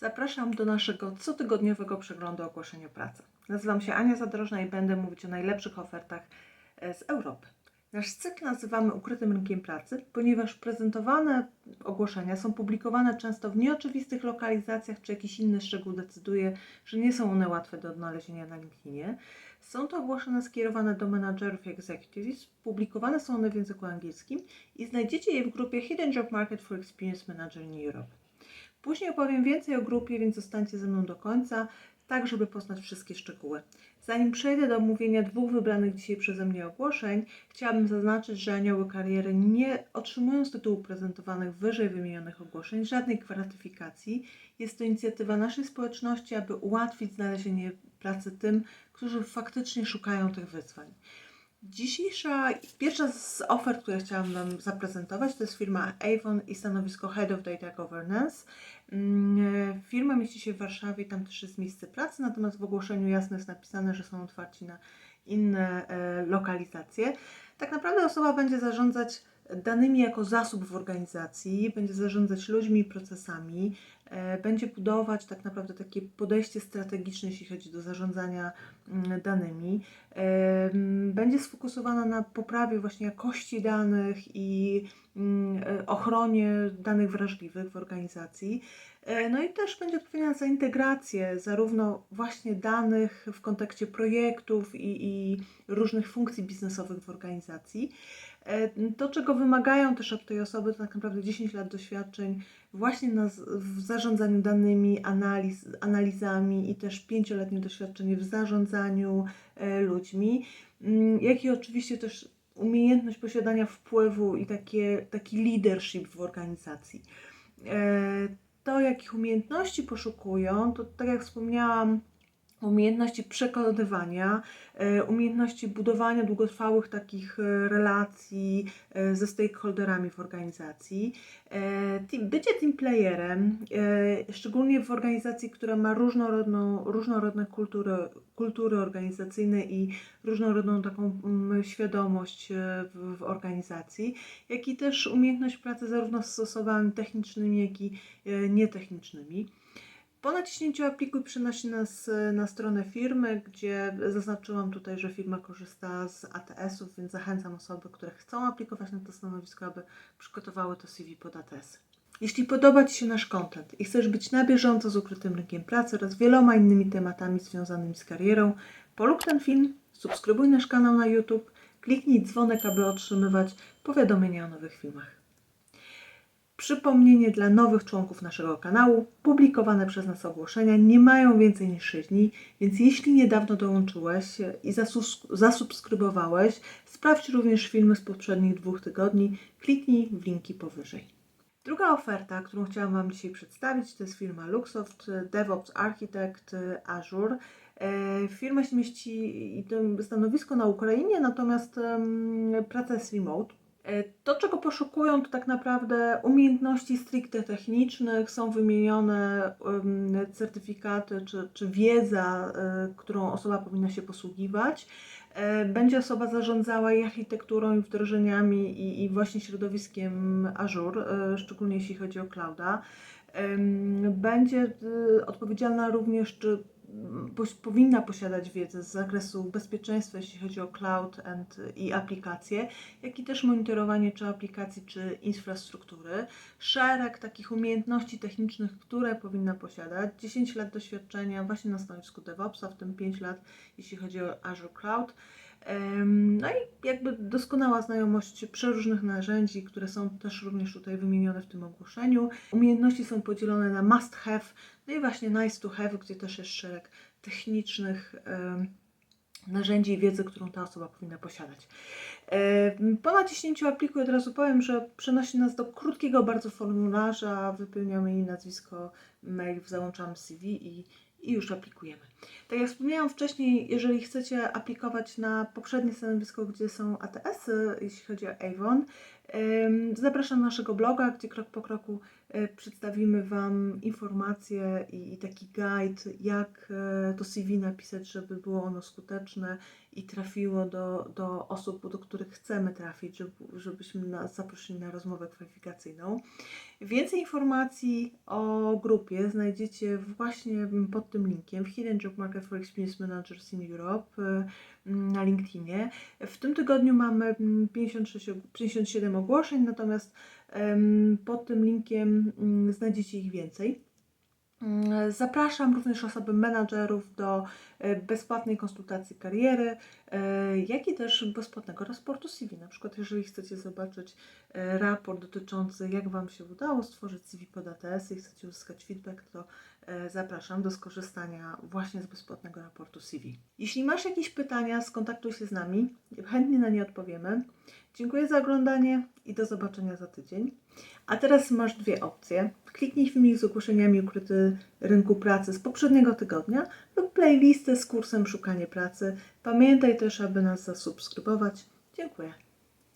Zapraszam do naszego cotygodniowego przeglądu ogłoszeń o pracę. Nazywam się Ania Zadrożna i będę mówić o najlepszych ofertach e, z Europy. Nasz cykl nazywamy Ukrytym Rynkiem Pracy, ponieważ prezentowane ogłoszenia są publikowane często w nieoczywistych lokalizacjach, czy jakiś inny szczegół decyduje, że nie są one łatwe do odnalezienia na LinkedInie. Są to ogłoszenia skierowane do menadżerów i executives, publikowane są one w języku angielskim i znajdziecie je w grupie Hidden Job Market for Experienced Manager in Europe. Później opowiem więcej o grupie, więc zostańcie ze mną do końca, tak żeby poznać wszystkie szczegóły. Zanim przejdę do omówienia dwóch wybranych dzisiaj przeze mnie ogłoszeń, chciałabym zaznaczyć, że anioły kariery nie otrzymują z tytułu prezentowanych wyżej wymienionych ogłoszeń żadnej gratyfikacji. Jest to inicjatywa naszej społeczności, aby ułatwić znalezienie pracy tym, którzy faktycznie szukają tych wyzwań. Dzisiejsza, pierwsza z ofert, które chciałam Wam zaprezentować, to jest firma Avon i stanowisko Head of Data Governance. Mm, Firma mieści się w Warszawie, tam też jest miejsce pracy, natomiast w ogłoszeniu jasno jest napisane, że są otwarci na inne e, lokalizacje. Tak naprawdę osoba będzie zarządzać danymi jako zasób w organizacji, będzie zarządzać ludźmi procesami, e, będzie budować tak naprawdę takie podejście strategiczne, jeśli chodzi do zarządzania mm, danymi. E, mm, Będzie sfokusowana na poprawie właśnie jakości danych i mm, e, ochronie danych wrażliwych w organizacji. No i też będzie odpowiedzialna za integrację zarówno właśnie danych w kontekście projektów i, i różnych funkcji biznesowych w organizacji. E, To, czego wymagają też od tej osoby, to tak naprawdę 10 lat doświadczeń właśnie na, w zarządzaniu danymi, analiz, analizami i też pięcioletnie doświadczenie w zarządzaniu e, ludźmi, Mm, jak i oczywiście też umiejętność posiadania wpływu i takie, taki leadership w organizacji. E, To, jakich umiejętności poszukują, to tak jak wspomniałam, umiejętności przekonywania, e, umiejętności budowania długotrwałych takich e, relacji e, ze stakeholderami w organizacji, bycie team playerem, szczególnie w organizacji, która ma różnorodną, różnorodne kultury, kultury organizacyjne i różnorodną taką mm, świadomość w, w organizacji, jak i też umiejętność pracy zarówno z osobami technicznymi, jak i nietechnicznymi. Po naciśnięciu aplikuj przenosi nas e, na stronę firmy, gdzie zaznaczyłam tutaj, że firma korzysta z ATS-ów, więc zachęcam osoby, które chcą aplikować na to stanowisko, aby przygotowały to CV pod ATS. Jeśli podoba Ci się nasz content i chcesz być na bieżąco z ukrytym rynkiem pracy oraz wieloma innymi tematami związanymi z karierą, polub ten film, subskrybuj nasz kanał na YouTube, kliknij dzwonek, aby otrzymywać powiadomienia o nowych filmach. Przypomnienie dla nowych członków naszego kanału. Publikowane przez nas ogłoszenia nie mają więcej niż 6 dni, więc jeśli niedawno dołączyłeś i zasubskrybowałeś, sprawdź również filmy z poprzednich dwóch tygodni. Kliknij w linki powyżej. Druga oferta, którą chciałam Wam dzisiaj przedstawić, to jest firma Luxoft DevOps Architect Azure. E, Firma się mieści stanowisko na Ukrainie, natomiast praca jest remote. E, To, czego poszukują, to tak naprawdę umiejętności stricte technicznych, są wymienione certyfikaty czy, czy wiedza, e, którą osoba powinna się posługiwać. E, Będzie osoba zarządzała i architekturą, i wdrożeniami, i, i właśnie środowiskiem Azure, szczególnie jeśli chodzi o clouda. Będzie odpowiedzialna również, czy poś- powinna posiadać wiedzę z zakresu bezpieczeństwa, jeśli chodzi o cloud and, i aplikacje, jak i też monitorowanie czy aplikacji, czy infrastruktury. Szereg takich umiejętności technicznych, które powinna posiadać. 10 lat doświadczenia właśnie na stanowisku DevOpsa, w tym 5 lat, jeśli chodzi o Azure Cloud. No i jakby doskonała znajomość przeróżnych narzędzi, które są też również tutaj wymienione w tym ogłoszeniu. Umiejętności są podzielone na must have, no i właśnie nice to have, gdzie też jest szereg technicznych narzędzi i wiedzy, którą ta osoba powinna posiadać. Po naciśnięciu aplikuj od razu powiem, że przenosi nas do krótkiego bardzo formularza, wypełniamy jej nazwisko, mail, załączamy CV i, i już aplikujemy. Tak jak wspomniałam wcześniej, jeżeli chcecie aplikować na poprzednie stanowisko, gdzie są ATS-y, jeśli chodzi o Avon, zapraszam na naszego bloga, gdzie krok po kroku e, przedstawimy Wam informacje i, taki guide, jak e, to CV napisać, żeby było ono skuteczne i trafiło do, do osób, do których chcemy trafić, żeby, żebyśmy nas zaprosili na rozmowę kwalifikacyjną. Więcej informacji o grupie znajdziecie właśnie pod tym linkiem w Hidden Job Market for Experience Managers in Europe na LinkedInie. W tym tygodniu mamy mm, 56, og- 57 ogłoszeń, natomiast pod tym linkiem mm, znajdziecie ich więcej. Mm, Zapraszam również osoby menadżerów do e, bezpłatnej konsultacji kariery, e, jak i też bezpłatnego raportu CV. Na przykład, jeżeli chcecie zobaczyć e, raport dotyczący, jak Wam się udało stworzyć CV pod ATS i chcecie uzyskać feedback, to zapraszam do skorzystania właśnie z bezpłatnego raportu CV. Jeśli masz jakieś pytania, skontaktuj się z nami, chętnie na nie odpowiemy. Dziękuję za oglądanie i do zobaczenia za tydzień. A teraz masz dwie opcje. Kliknij filmik z ogłoszeniami ukryty rynku pracy z poprzedniego tygodnia lub playlistę z kursem Szukanie pracy. Pamiętaj też, aby nas zasubskrybować. Dziękuję.